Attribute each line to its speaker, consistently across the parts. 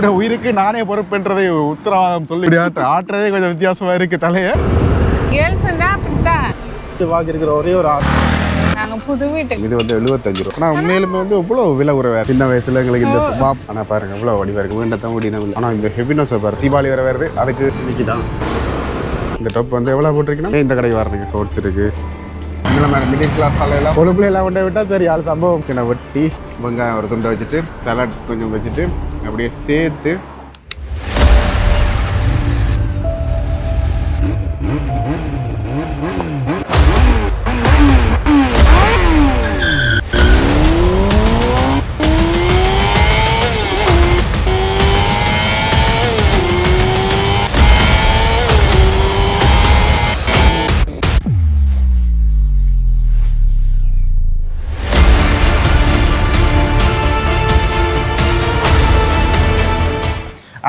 Speaker 1: என்னோட உயிருக்கு நானே பொறுப்புன்றதை உத்தரவாதம் சொல்லி ஆட்டு ஆட்டுறதே கொஞ்சம் வித்தியாசமா இருக்கு தலைய.
Speaker 2: கேர்ள்ஸ் தான் அப்படித்தான்
Speaker 1: வாங்கியிருக்கிற ஒரே ஒரு ஆடு
Speaker 2: நாங்க புது வீட்டுக்கு
Speaker 1: இது வந்து எழுபத்தஞ்சு ரூபா. ஆனால் உண்மையிலுமே வந்து இவ்வளோ விலை குறைவா? சின்ன வயசுல எங்களுக்கு இந்த மாப் ஆனால் பாருங்க இவ்வளோ வடிவா இருக்கு வேண்டத்தான் முடியும் ஆனால் இந்த ஹெவினஸ் பாரு தீபாவளி வர வருது. அதுக்கு தான் இந்த டாப் வந்து எவ்வளோ போட்டிருக்கீங்கன்னா இந்த கடைக்கு வரணுங்க ஸ்போர்ட்ஸ் இருக்கு. இந்த மாதிரி மிடில் கிளாஸ் எல்லாம் கொழுப்புல எல்லாம் கொண்டு விட்டால் சரி ஆள் சம்பவம். கிண வெட்டி வெங்காயம் ஒரு துண்டை வச்சுட்டு சலாட் கொஞ்சம் வச்சுட்டு அப்படியே சேர்த்து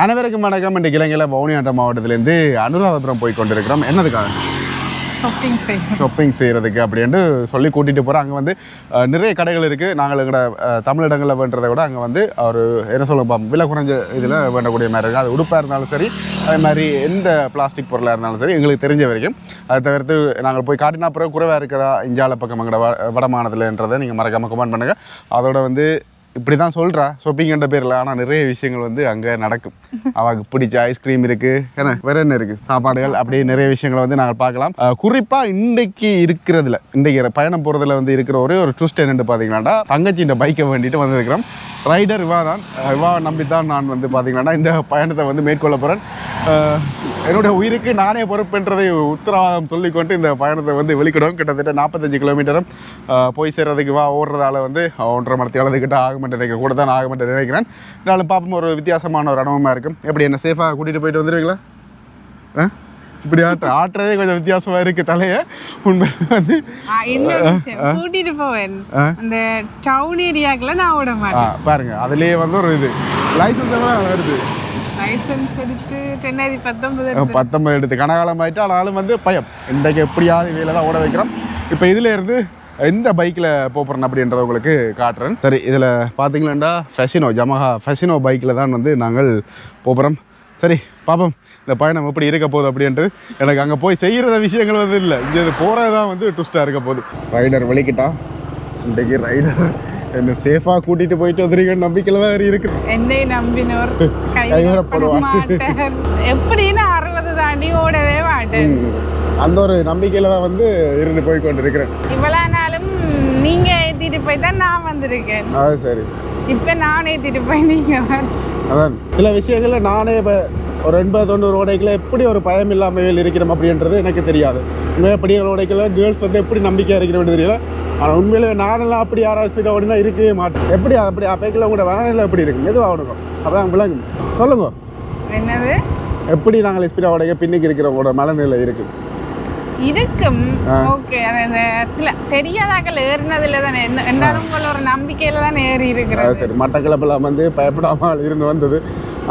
Speaker 1: அனைவருக்கும் வணக்கம். இன்றைக்கு இலங்கையில் பவுனியாட்டம் மாவட்டத்திலேருந்து அனுராதபுரம் போய் கொண்டிருக்கிறோம். என்னதுக்காக?
Speaker 2: ஷாப்பிங்
Speaker 1: ஷாப்பிங் செய்கிறதுக்கு அப்படின்ட்டு சொல்லி கூட்டிகிட்டு போகிறோம் அங்கே வந்து நிறைய கடைகள் இருக்குது நாங்கள் எங்களோட தமிழிடங்களில் வேண்டதை விட அங்கே வந்து ஒரு என்ன சொல்ல விலை குறைஞ்ச இதில் வேண்டக்கூடிய மாதிரி இருக்குது அது உடுப்பாக இருந்தாலும் சரி அதே மாதிரி எந்த பிளாஸ்டிக் பொருளாக இருந்தாலும் சரி எங்களுக்கு தெரிஞ்ச வரைக்கும். அதை தவிர்த்து நாங்கள் போய் காட்டினா பிறகு குறைவாக இருக்கதா? இஞ்சால பக்கம் எங்களோட வ வட மாநிலன்றதை நீங்கள் மறக்காமல் கமெண்ட் பண்ணுங்கள் அதோட வந்து இப்படி தான் சொல்கிறா ஷாப்பிங்கிற பேரில். ஆனால் நிறைய விஷயங்கள் வந்து அங்கே நடக்கும். அவளுக்கு பிடிச்ச ஐஸ்கிரீம் இருக்குது ஏன்னா வேற என்ன இருக்குது சாப்பாடுகள் அப்படியே நிறைய விஷயங்களை வந்து நாங்கள் பார்க்கலாம். குறிப்பாக இன்றைக்கு இருக்கிறதுல இன்றைக்கு பயணம் போகிறதுல வந்து இருக்கிற ஒரே ஒரு ட்விஸ்ட் என்னென்னு பார்த்தீங்கன்னா தங்கச்சியின் பைக்கை வேண்டிட்டு வந்திருக்கிறோம். ரைடர் இவா தான். இவா நம்பி தான் நான் வந்து பார்த்தீங்கன்னா இந்த பயணத்தை வந்து மேற்கொள்ள போகிறேன் என்னுடைய உயிருக்கு நானே பொறுப்புன்றதை உத்தரவாதம் சொல்லிக்கொண்டு இந்த பயணத்தை வந்து வெளிக்கிடும் கிட்டத்தட்ட நாற்பத்தஞ்சு கிலோமீட்டரும் போய் சேர்றதுக்கு வா ஓடுறதால வந்து ஒன்றரை மணி அளவுக்கிட்ட ஆகுமென்று நினைக்கிறேன். கூட தான் ஆகுமென்று நினைக்கிறேன். இருந்தாலும் பார்ப்போம் ஒரு வித்தியாசமான ஒரு அனுபவமாக இருக்கும். எப்படி என்ன சேஃபாக கூட்டிகிட்டு போயிட்டு வந்துடுவீங்களா ஆ? இப்படி ஆட்டு ஆட்டுறதே கொஞ்சம் வித்தியாசமா இருக்கு தலைய. உண்மையில வந்து
Speaker 2: கூட்டிட்டு போவேன். அந்த டவுன் ஏரியாக்குள்ள நான் விட மாட்டேன்.
Speaker 1: பாருங்க அதுலயே வந்து ஒரு இது. லைசன்ஸ் எல்லாம் வருது.
Speaker 2: பத்தொன்பது
Speaker 1: எடுத்து. கனகாலம் ஆயிட்டு ஆனாலும் வந்து பயம். இன்றைக்கு எப்படியாவது வேலை தான் ஓட வைக்கிறோம். இப்போ இதுல இருந்து எந்த பைக்கில் போகிறேன் அப்படின்றத உங்களுக்கு காட்டுறேன். சரி இதில் பார்த்தீங்களா ஃபெசினோ ஜமஹா ஃபெசினோ பைக்கில் தான் வந்து நாங்கள் போகிறோம் சரி பாப்போம் இந்த பயணம் எப்படி இருக்க போகுது அப்படின்ட்டு எனக்கு அங்கே போய் செய்கிற விஷயங்கள் வந்து இல்லை. இங்கே இது போகிறது தான் வந்து ட்விஸ்ட்டாக இருக்க போகுது. ரைடர் வலிக்கிட்டா இன்றைக்கு ரைடர் என்ன சேஃபாக கூட்டிகிட்டு போயிட்டு வந்துருக்கேன் நம்பிக்கையில் தான் இருக்குது
Speaker 2: என்னை நம்பினோர்
Speaker 1: கைவிடப்படுவார்.
Speaker 2: எப்படின்னு அறுபது தாண்டி ஓடவே மாட்டேன்.
Speaker 1: அந்த ஒரு நம்பிக்கையில் தான் வந்து இருந்து போய் கொண்டு இருக்கிறேன்
Speaker 2: இவ்வளவு நாளும் நீங்க ஏத்திட்டு போய் தான் நான் வந்திருக்கேன்.
Speaker 1: அது சரி.
Speaker 2: இப்ப நான் ஏத்திட்டு போய் நீங்க வர-
Speaker 1: அதான். சில விஷயங்கள்ல நானே இப்போ ஒரு எண்பது தொண்ணூறு ஓடைக்கில் எப்படி ஒரு பயம் இல்லாமல் இருக்கிறோம் அப்படின்றது எனக்கு தெரியாது. உண்மையாக படிக்கிற ஓடைக்கில் கேர்ள்ஸ் வந்து எப்படி நம்பிக்கையாக இருக்கிறோம்னு தெரியல. ஆனால் உண்மையிலே நானெல்லாம் அப்படி யாராவது ஸ்பீடாக ஓடினா இருக்கவே மாட்டேன். எப்படி அப்படி அப்பைக்கில் உங்களோட மனநிலை எப்படி இருக்கு? எதுவும் ஆகணும் அதான் விளங்கும். சொல்லுங்க.
Speaker 2: என்னது?
Speaker 1: எப்படி நாங்கள் ஸ்பீடாக ஓடைக்க பின்னுக்கு இருக்கிறவங்களோட மனநிலை இருக்கு.
Speaker 2: இருக்கும். ஓகே சில தெரியாதாக்கள் ஏறினதுல தானே. என்ன இருந்தாலும் உங்கள ஒரு நம்பிக்கையில தானே ஏறி
Speaker 1: அது
Speaker 2: இருக்கிறது
Speaker 1: சரி. மட்டக்கிழப்பெல்லாம் வந்து பயப்படாமல் இருந்து வந்தது.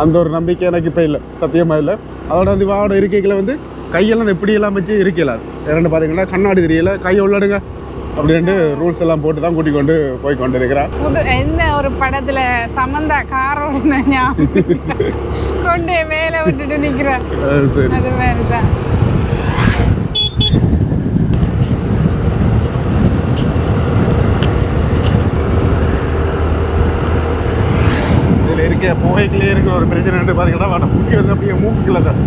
Speaker 1: அந்த ஒரு நம்பிக்கை எனக்கு இப்போ இல்லை. சத்தியமாக இல்லை. அதோட வந்து வாவோட இருக்கைகளை வந்து கையெல்லாம் எப்படியெல்லாம் வச்சு இருக்கலாது இரண்டு பார்த்தீங்கன்னா கண்ணாடி தெரியல. கையை உள்ளடுங்க. அப்படின்ட்டு ரூல்ஸ் எல்லாம் போட்டு தான் கூட்டிக் கொண்டு போய் கொண்டு இருக்கிறான்
Speaker 2: எந்த ஒரு படத்துல சமந்தா காரோட கொண்டு மேல விட்டுட்டு நிக்கிற
Speaker 1: சரி.
Speaker 2: அது மாதிரிதான்.
Speaker 1: இதில் இருக்க புகைக்குள்ளே இருக்கிற ஒரு பிரச்சனை வந்து பார்த்தீங்கன்னா வட முடி வந்து அப்படியே மூக்குல தான்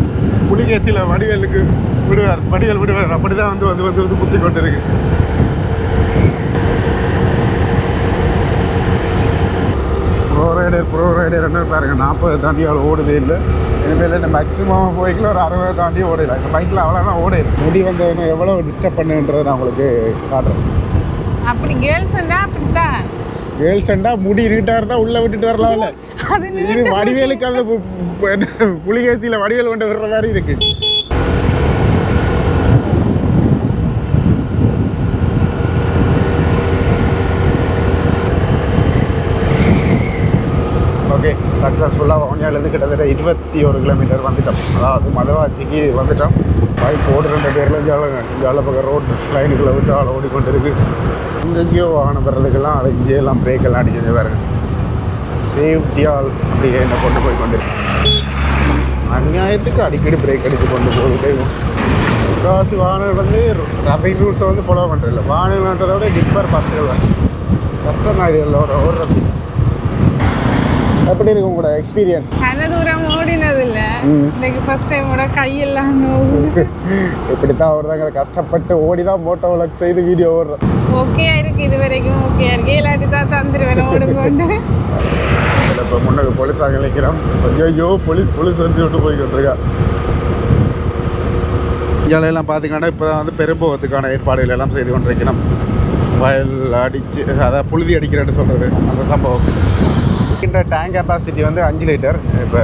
Speaker 1: புலிகேசியில் வடிவேலுக்கு விடுவார் வடிவேல் விடுவார். அப்படி தான் வந்து வந்து வந்து வந்து குத்தி கொண்டு ப்ரோ ரைடர் ப்ரோ ரைடர் என்ன பாருங்க நாற்பது தாண்டி அவ்வளோ ஓடுதே இல்லை. இனிமேல் இந்த மேக்ஸிமம் போய்க்கில் ஒரு அறுபது தாண்டி ஓடல. இந்த பைக்கில் அவ்வளோதான் ஓடுது முடி வந்து எவ்வளோ டிஸ்டர்ப் பண்ணுன்றதை நான் உங்களுக்கு காட்டுறேன்.
Speaker 2: அப்படி கேர்ள்ஸ் அப்படித்தான்
Speaker 1: கேர்ள்ஸ்ண்டா முடி நீட்டாக இருந்தால் உள்ளே விட்டுட்டு வரலாம்ல.
Speaker 2: அது
Speaker 1: இது வடிவேலுக்கு அந்த புலிகேசியில் வடிவேல் கொண்டு விடுற மாதிரி இருக்கு ஓகே சக்ஸஸ்ஃபுல்லாக வவுனியாலேருந்து கிட்டத்தட்ட இருபத்தி ஒரு கிலோமீட்டர் வந்துட்டோம். அதாவது மதவாச்சிக்கு வந்துட்டோம். பைக் ஓடு ரெண்டு பேரில் ஜால ஜாலப்பக்கம் பக்கம் ரோடு லைனுக்குள்ளே விட்டு ஆளை ஓடிக்கொண்டு இருக்குது இங்கேயோ வாகனம் வர்றதுக்கெல்லாம் அதை இங்கேயெல்லாம் பிரேக்கெல்லாம் அடிச்சு பாருங்க. சேஃப்டியால் அப்படியே என்னை கொண்டு போய் கொண்டு. அநியாயத்துக்கு அடிக்கடி பிரேக் அடித்து கொண்டு போகுது. முக்கால்வாசி வாகனங்கள் வந்து ரபிங் ரூல்ஸை வந்து ஃபாலோ பண்ணுறதில்ல வாகனங்கள்ன்றதை விட டிப்பர் பஸ்ஸுகள் கஷ்டம் ஆகிடுது ஒரு ஓடுறது. எப்படி இருக்கு உங்களோட எக்ஸ்பீரியன்ஸ்
Speaker 2: கன தூரம் ஓடினது இல்ல. இன்னைக்கு ஃபர்ஸ்ட் டைமோட கையெல்லாம் நோவுது.
Speaker 1: இப்படித்தான் ஒருதாங்க கஷ்டப்பட்டு ஓடி தான் மோட்டோ விளக்கு செய்து வீடியோ ஓடுறோம்.
Speaker 2: ஓகே இருக்கு இது வரைக்கும் ஓகே இருக்கு. இல்லாட்டி தான் தந்துருவேன் ஓடுங்கொண்டு
Speaker 1: இப்போ முன்னக்கு போலீஸாக நினைக்கிறோம் ஐயோ போலீஸ் போலீஸ் வந்து விட்டு போய்கிட்டு இருக்கா. இங்கெல்லாம் பார்த்தீங்கன்னா இப்போ தான் வந்து பெரும்போகத்துக்கான ஏற்பாடுகள் எல்லாம் செய்து கொண்டிருக்கணும் வயல் அடித்து அதாவது புழுதி அடிக்கிறேன்னு சொல்கிறது அந்த சம்பவம். டேங்க் கெப்பாசிட்டி வந்து அஞ்சு லிட்டர் இப்போ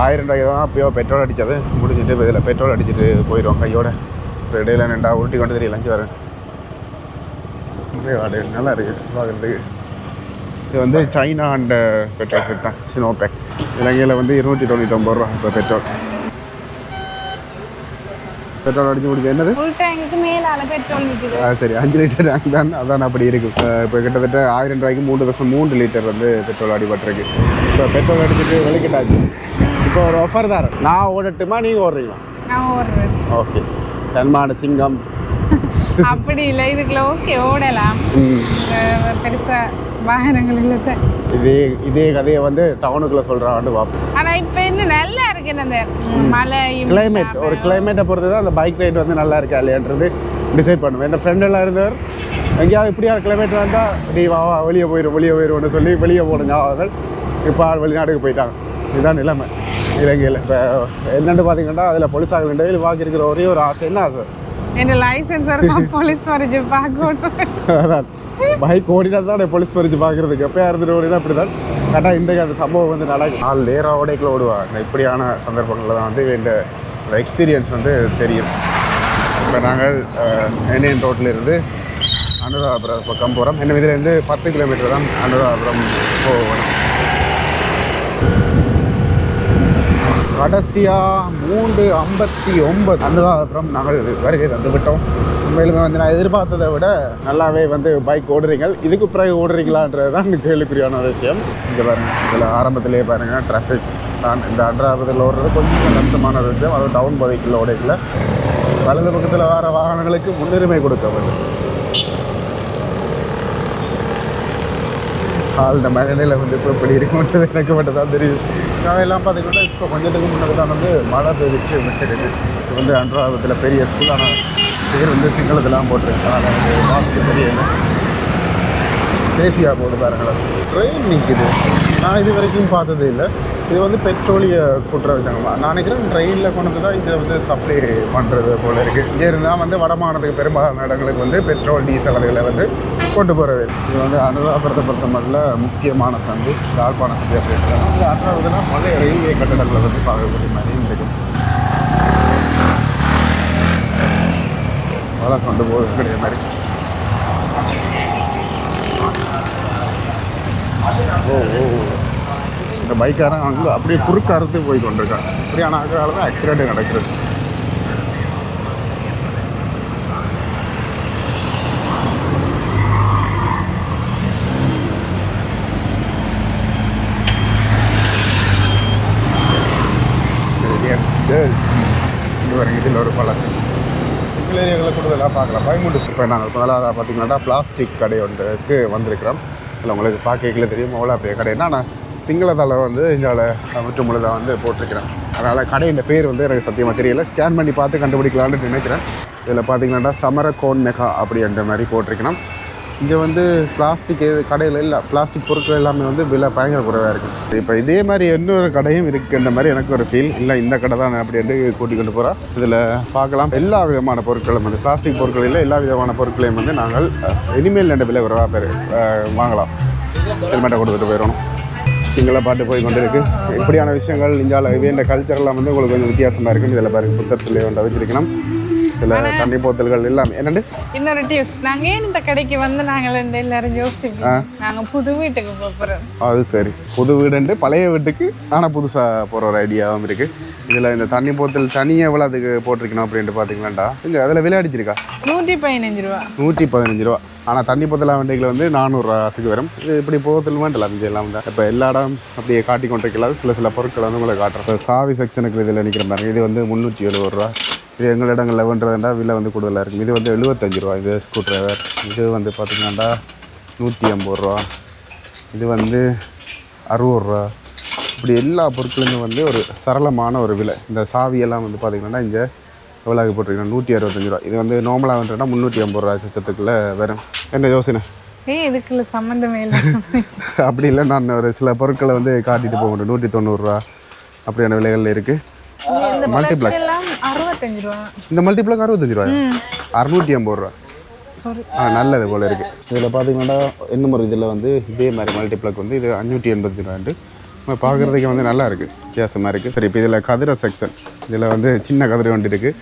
Speaker 1: ஆயிரம் ரூபாய்க்கு தான் அப்பயோ பெட்ரோல் அடித்தது முடிஞ்சிட்டு இப்போ இதில் பெட்ரோல் அடிச்சிட்டு போயிடும் கையோட. ஒரு இடையில நின்றா உருட்டி கொண்டு தெரியல அஞ்சு வரேன் நல்லா இருக்குது பார்க்குறதுக்கு. இது வந்து சைனா அண்ட் பெட்ரோல் தான். சினோபேக் இலங்கையில் வந்து இருநூற்றி தொண்ணூற்றி ஒம்பது ரூபா இப்போ பெட்ரோல் பெட்ரோல் அடிச்சு முடிஞ்சு என்னது? சரி. அஞ்சு லிட்டர் டேங்க் தான். அதான் அப்படி இருக்கு. இப்போ கிட்டத்தட்ட ஆயிரம் ரூபாய்க்கு மூணு தசம் மூன்று லிட்டர் வந்து பெட்ரோல் அடிபட்டிருக்கு. இப்போ பெட்ரோல் அடிச்சுட்டு வெளிக்கிட்டாச்சு. இப்போ ஒரு ஆஃபர் தான் நான் ஓடட்டுமா நீங்கள் ஓடுறீங்களா?
Speaker 2: நான் ஓடுறேன்.
Speaker 1: ஓகே தன்மான சிங்கம்.
Speaker 2: அப்படி இல்லை. இதுக்குள்ள ஓகே ஓடலாம்.
Speaker 1: ம்.
Speaker 2: வாகனங்கள் இல்லை
Speaker 1: இதே இதே கதையை வந்து டவுனுக்குள்ளே சொல்கிறான்னு பார்ப்போம்
Speaker 2: ஆனா இப்ப என்ன நல்லா இருக்கு அந்த மழை
Speaker 1: கிளைமேட் ஒரு கிளைமேட்டை பொறுத்து தான் அந்த பைக் ரைட் வந்து நல்லா இருக்கா இல்லையான்றது டிசைட் பண்ணுவேன். என் ஃப்ரெண்ட் எல்லாம் இருந்தவர் எங்கேயாவது இப்படியா கிளைமேட் வந்தால் நீ வா வா வெளியே போயிடும் வெளியே போயிடும்னு சொல்லி வெளியே போடுங்க அவர்கள் இப்போ வெளிநாட்டுக்கு போயிட்டாங்க. இதுதான் நிலைமை. இலங்கையில். இப்போ என்னென்னு பார்த்தீங்கன்னா அதில் போலீஸாக டெய்லி வாக்கியிருக்கிற ஒரே ஒரு ஆசை என்ன ஆசை?
Speaker 2: என் லைசன்ஸ் இருக்கும் போலீஸ் மறைச்சு பார்க்கணும்
Speaker 1: பைக் ஓடினா தான் போலீஸ் பறிச்சு பார்க்குறதுக்கு எப்போயா இருந்துட்டு ஓடினா அப்படி தான் கரெக்டாக இன்றைக்கு அந்த சம்பவம் வந்து நடக்கும் நாலு நேரம் ஓடைக்குள்ள ஓடுவாங்க இப்படியான சந்தர்ப்பங்களில் தான் வந்து இந்த எக்ஸ்பீரியன்ஸ் வந்து தெரியும் இப்போ நாங்கள் என்என் ரோட்டிலிருந்து அனுராதபுரம் பக்கம் போகிறோம் என்ன இதுலேருந்து பத்து கிலோமீட்டர் தான் அனுராதபுரம் போகணும் கடைசியாக மூன்று ஐம்பத்தி ஒன்பது அனுராதபுரம் நாங்கள் வருகை தந்துவிட்டோம். உண்மையிலுமே வந்து நான் எதிர்பார்த்ததை விட நல்லாவே வந்து பைக் ஓடுறீங்க இதுக்கு பிறகு ஓடுறீங்களான்றது தான் கேள்விக்குரியான ஒரு விஷயம். இங்கே பாருங்கள் இதில் ஆரம்பத்திலேயே பாருங்கள் டிராஃபிக் தான். இந்த அன்றாபத்தில் ஓடுறது கொஞ்சம் கஷ்டமான ஒரு விஷயம். அது டவுன் பகுதிக்குள்ள ஓடையில். வலது பக்கத்தில் வர வாகனங்களுக்கு முன்னுரிமை கொடுக்க வேண்டும் இந்த மனநிலை வந்து இப்போ இப்படி இருக்கும்ன்றது எனக்கு மட்டும் தான் தெரியும் காலையெல்லாம் பார்த்தீங்கன்னா இப்போ கொஞ்சத்துக்கு முன்னாடி தான் வந்து மழை பெய்திச்சு விட்டுருக்கு இது வந்து அன்றாபத்தில் பெரிய ஸ்கூலான பேர் வந்து சிங்களத்துலாம் போட்டிருக்கு அதனால் எனக்கு மாதத்துக்கு தெரியல. தேசியா போர்டு பாருங்களேன். ட்ரெயின் நிற்குது நான் இது வரைக்கும் பார்த்ததே இல்லை. இது வந்து பெட்ரோலிய குற்ற வச்சாங்களா நான் நினைக்கிறேன் ட்ரெயினில் கொண்டு வந்து தான் இதை வந்து சப்ளை பண்ணுறது போல இருக்குது இங்கே இருந்தால் வந்து வடமாநிலத்துக்கு பெரும்பாலான இடங்களுக்கு வந்து பெட்ரோல் டீசல் அதுகளை வந்து கொண்டு போகிறது இது வந்து அனுராபுரத்தை பொறுத்த மட்டும் முக்கியமான சந்தி யாழ்ப்பாண சந்தி அப்படின்னு இருக்காங்க இந்த அனுராபுரத்தில் பழைய ரயில்வே கட்டடங்களை வந்து பார்க்கக்கூடிய மாதிரியும் இருக்கும் அதெல்லாம் கொண்டு போகிறது கிடையாது மாதிரி. ஓ ஓ இந்த பைக்காரன் அங்கே அப்படியே குறுக்க அறுத்து போய் கொண்டிருக்கான். அப்படியான ஆக்கிறால தான் ஆக்சிடென்ட் நடக்கிறது. இதில் ஒரு பழம். சிங்கிள் ஏரியாவில் கூடுதலாக பார்க்கலாம். பயமுண்டு இப்போ நாங்கள் முதலாவது பார்த்தீங்கன்னா பிளாஸ்டிக் கடை ஒன்றுக்கு வந்திருக்கிறோம். இல்லை உங்களுக்கு பார்க்கல தெரியும்? அவ்வளோ அப்படியே கடை. நான் சிங்களத்தால் வந்து இந்தியாவில் முற்று முழுதாக வந்து போட்டிருக்கிறேன். அதனால் கடையின் பேர் வந்து எனக்கு சத்தியமாக தெரியல. ஸ்கேன் பண்ணி பார்த்து கண்டுபிடிக்கலான்னு நினைக்கிறேன். இதில் பார்த்தீங்கன்னா சமர கோன் மெகா அப்படின்ற மாதிரி போட்டிருக்கணும். இங்கே வந்து பிளாஸ்டிக் கடையில் இல்லை பிளாஸ்டிக் பொருட்கள் எல்லாமே வந்து விலை பயங்கர குறைவாக இருக்குது இப்போ இதே மாதிரி இன்னொரு கடையும் இருக்குன்ற மாதிரி எனக்கு ஒரு ஃபீல் இல்லை இந்த கடை தான் அப்படி வந்து கூட்டிக் கொண்டு போகிறோம் இதில் பார்க்கலாம். எல்லா விதமான பொருட்களும் வந்து பிளாஸ்டிக் பொருட்கள் இல்லை எல்லா விதமான பொருட்களையும் வந்து நாங்கள் இனிமேல் ரெண்டு விலை குறைவாக பேர் வாங்கலாம். ஹெல்மெட்டை கொடுத்துட்டு போயிடணும். சிங்கள பாட்டு போய் கொண்டு இருக்குது இப்படியான விஷயங்கள் இந்தியாவில் வேண்ட கல்ச்சரெல்லாம் வந்து உங்களுக்கு கொஞ்சம் வித்தியாசமாக இருக்குது இதில் பாருங்கள் புத்தகத்தில் வந்து வச்சிருக்கணும். இதில் தண்ணி போத்தல்கள் எல்லாமே என்னண்டு?
Speaker 2: இன்னொரு டியூஸ் நாங்க ஏன் இந்த கடைக்கு வந்து நாங்கள் எல்லாரும் யோசிப்போம்? நாங்க புது வீட்டுக்கு போறோம்.
Speaker 1: அது சரி. புது வீடுண்டு பழைய வீட்டுக்கு ஆனால் புதுசாக போகிற ஒரு ஐடியாவும் இருக்குது இதில் இந்த தண்ணி போத்தல் தனியாக எவ்வளோ அதுக்கு போட்டிருக்கணும் அப்படின்ட்டு பார்த்தீங்களாண்டா இங்கே அதில் விலை அடிச்சிருக்கா?
Speaker 2: நூற்றி பதினஞ்சு ரூபா.
Speaker 1: நூற்றி பதினஞ்சு ரூபா. ஆனால் தண்ணி பத்தலா வண்டிகள் வந்து நானூறுரூவாசுக்கு வரும். இது இப்படி போகத்தில் வேண்டலாம் இது எல்லாம் தான் இப்போ எல்லா இடம் அப்படியே காட்டி கொண்டிருக்கலாம் சில சில பொருட்களை வந்து உங்களை காட்டுறோம். இப்போ சாவி செக்ஷனுக்கு இதில் நிற்கிற பாருங்க. இது வந்து முந்நூற்றி எழுபது ரூபா. இது எங்கள் இடங்களில் வேண்டதுண்டா விலை வந்து கூடுதலாக இருக்கும். இது வந்து எழுபத்தஞ்சு ரூபா. இது ஸ்க்ரூ டிரைவர் இது வந்து பார்த்திங்கன்னாண்டா நூற்றி ஐம்பது ரூபா. இது வந்து அறுபது ரூபா. இப்படி எல்லா பொருட்களுமே வந்து ஒரு சரளமான ஒரு விலை. இந்த சாவியெல்லாம் வந்து பார்த்திங்கன்னா இங்கே எவ்வளோ போட்டிருக்கீங்க? நூற்றி அறுபத்தஞ்சு ரூபா. இது வந்து நார்மலாக வந்துட்டுனா முந்நூற்றி ஐம்பது ரூபா சுற்றத்துக்குள்ளே வரும். என்ன யோசனை?
Speaker 2: ஏய் இதுக்குள்ள சம்மந்தமே இல்லை.
Speaker 1: அப்படி இல்லை நான் ஒரு சில பொருட்களை வந்து காட்டிட்டு போக முடியும். நூற்றி தொண்ணூறுரூவா அப்படியான விலைகளில் இருக்குது.
Speaker 2: எல்லாம் அறுபத்தஞ்சு ரூபா.
Speaker 1: இந்த மல்டிப்ளக் அறுபத்தஞ்சு ரூபாய்? அறுநூற்றி ஐம்பது ரூபா. ஆ நல்லது போல் இருக்குது இதில் பார்த்தீங்கன்னா இன்னும் ஒரு இதில் வந்து இதே மாதிரி மல்டிப்ளக் வந்து இது அஞ்சூற்றி எண்பத்தி ரெண்டு. பார்க்குறதுக்கு வந்து நல்லா இருக்குது வித்தியாசமாக இருக்குது சரி இப்போ இதில் கதிரை செக்ஷன் இதில் வந்து சின்ன கதிரை வண்டி இருக்குது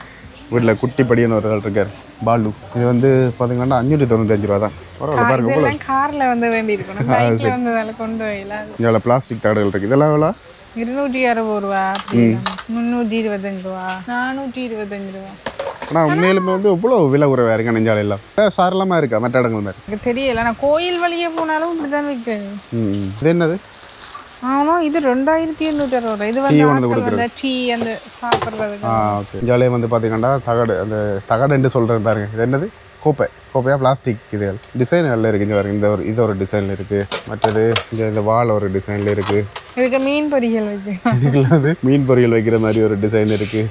Speaker 1: வீட்டில் குட்டி படின்னு ஒரு ஆள் இருக்கார் பாலு. இது வந்து பார்த்தீங்கன்னா அஞ்சூற்றி தொண்ணூத்தஞ்சு ரூபா தான். பரவாயில்ல பாருங்க போல
Speaker 2: கார்ல வந்து வேண்டி இருக்கணும் கொண்டு
Speaker 1: இதில் பிளாஸ்டிக் தகடுகள் இருக்குது இதெல்லாம் எவ்வளோ
Speaker 2: இருநூற்றி அறுபது ரூபா. முந்நூற்றி இருபத்தஞ்சு ரூபா. நானூற்றி இருபத்தஞ்சு ரூபா.
Speaker 1: ஆனால் உண்மையிலுமே வந்து இவ்வளோ விலை குறைவாக இருக்கு நெஞ்சாலையெல்லாம் சாரளமாக இருக்கா? மற்ற இடங்கள் மாதிரி.
Speaker 2: எனக்கு தெரியல. நான் கோயில் வழியே போனாலும் இப்படிதான் விற்கிறது.
Speaker 1: ம் ம். இது என்னது?
Speaker 2: ஆமா இது ரெண்டாயிரத்தி எண்ணூற்றி அறுபது. இது வந்து வந்து டீ அந்த சாப்பிட்றதுக்கு.
Speaker 1: ஆ ஓகே ஜாலியாக வந்து பார்த்தீங்கன்னா தகடு அந்த தகடுன்னு சொல்கிறேன் பாருங்க. இது என்னது? கோப்பை. கோப்பையா? பிளாஸ்டிக் இது. டிசைன் நல்லா இருக்குது பாருங்க. இந்த ஒரு இது ஒரு டிசைனில் இருக்குது மற்றது இந்த இந்த வால் ஒரு டிசைனில் இருக்குது
Speaker 2: இதுக்கு மீன் பொரியல் வச்சு
Speaker 1: இதுக்குள்ள வந்து மீன் பொரியல் வைக்கிற மாதிரி ஒரு டிசைன் இருக்குது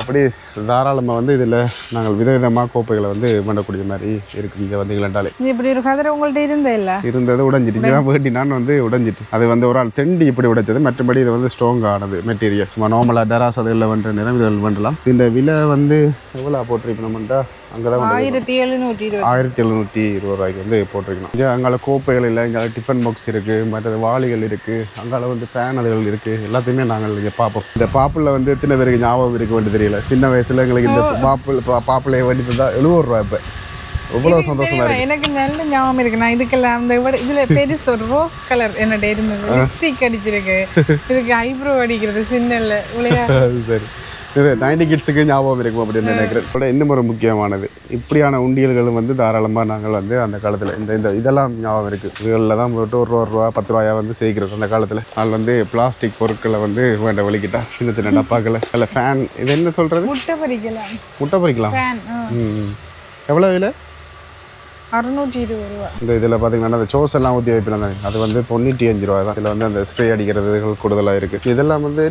Speaker 1: அப்படி தாராளமாக வந்து இதில் நாங்கள் விதவிதமாக கோப்பைகளை வந்து பண்ணக்கூடிய மாதிரி இருக்குது இங்கே வந்து இலண்டாலே
Speaker 2: இது இப்படி ஒரு கதிரை உங்கள்ட்ட இருந்தே இல்ல?
Speaker 1: இருந்தது உடைஞ்சிட்டு. இங்கே வேண்டி நான் வந்து உடைஞ்சிட்டு. அது வந்து ஒரு ஆள் தெண்டி இப்படி உடைச்சது. மற்றபடி இது வந்து ஸ்ட்ராங் ஆனது மெட்டீரியல் சும்மா நார்மலாக டெராஸ் அதில் வந்து நிறம் இதில் பண்ணலாம் இந்த விலை வந்து எவ்வளோ போட்டிருக்கணும்டா அங்கே தான்
Speaker 2: ஆயிரத்தி எழுநூற்றி இருபது.
Speaker 1: ஆயிரத்தி எழுநூற்றி இருபது ரூபாய்க்கு வந்து போட்டிருக்கணும். இங்கே அங்கால கோப்பைகள் இல்லை இங்கே டிஃபன் பாக்ஸ் இருக்குது மற்றது வாளிகள் இருக்குது அங்கால வந்து ஃபேன் அதுகள் இருக்குது எல்லாத்தையுமே நாங்கள் இங்கே பார்ப்போம். இந்த பாப்பில் வந்து எத்தனை பேருக்கு ஞாபகம் இருக்க வேண்டிய தெரியல. சின்ன வயசில் எங்களுக்கு இந்த பாப்பிள் பாப்பிளைய வண்டி தான் எழுபது ரூபா இப்போ எவ்வளோ சந்தோஷமா இருக்கு.
Speaker 2: எனக்கு நல்ல ஞாபகம் இருக்கு. நான் இதுக்கெல்லாம் அந்த இதுல பெருசு ஒரு ரோஸ் கலர் என்னட்ட இருந்தது. லிப்ஸ்டிக் அடிச்சிருக்கு. இதுக்கு ஐப்ரோ அடிக்கிறது சின்னல்ல. விளையா
Speaker 1: அது சரி. இது நைன்டி கிட்ஸுக்கு ஞாபகம் இருக்கும்? அப்படின்னு நினைக்கிறேன் இதோட இன்னும் ஒரு முக்கியமானது. இப்படியான உண்டியல்களும் வந்து தாராளமாக நாங்கள் வந்து அந்த காலத்தில் இந்த இந்த இதெல்லாம் ஞாபகம் இருக்குது இதுகளில் தான் போட்டு ஒரு ரூபா ரூபா பத்து ரூபாயா வந்து சேர்க்கிறது அந்த காலத்தில். அதில் வந்து பிளாஸ்டிக் பொருட்களை வந்து வேண்ட வலிக்கிட்டா சின்ன சின்ன டப்பாக்களை. அதில் ஃபேன் இது என்ன சொல்கிறது
Speaker 2: முட்டை பறிக்கலாம்
Speaker 1: முட்டை பறிக்கலாம் ம். எவ்வளோ விலை?
Speaker 2: அறுநூற்றி இருபது ரூபா.
Speaker 1: இந்த இதில் பார்த்தீங்கன்னா அந்த சோஸ் எல்லாம் ஊற்றி வைப்பிலாம் தானே அது வந்து தொண்ணூற்றி அஞ்சு ரூபா தான் இதில் வந்து அந்த ஸ்ப்ரே அடிக்கிறது இதுகள் கூடுதலாக இருக்குது இதெல்லாம் வந்து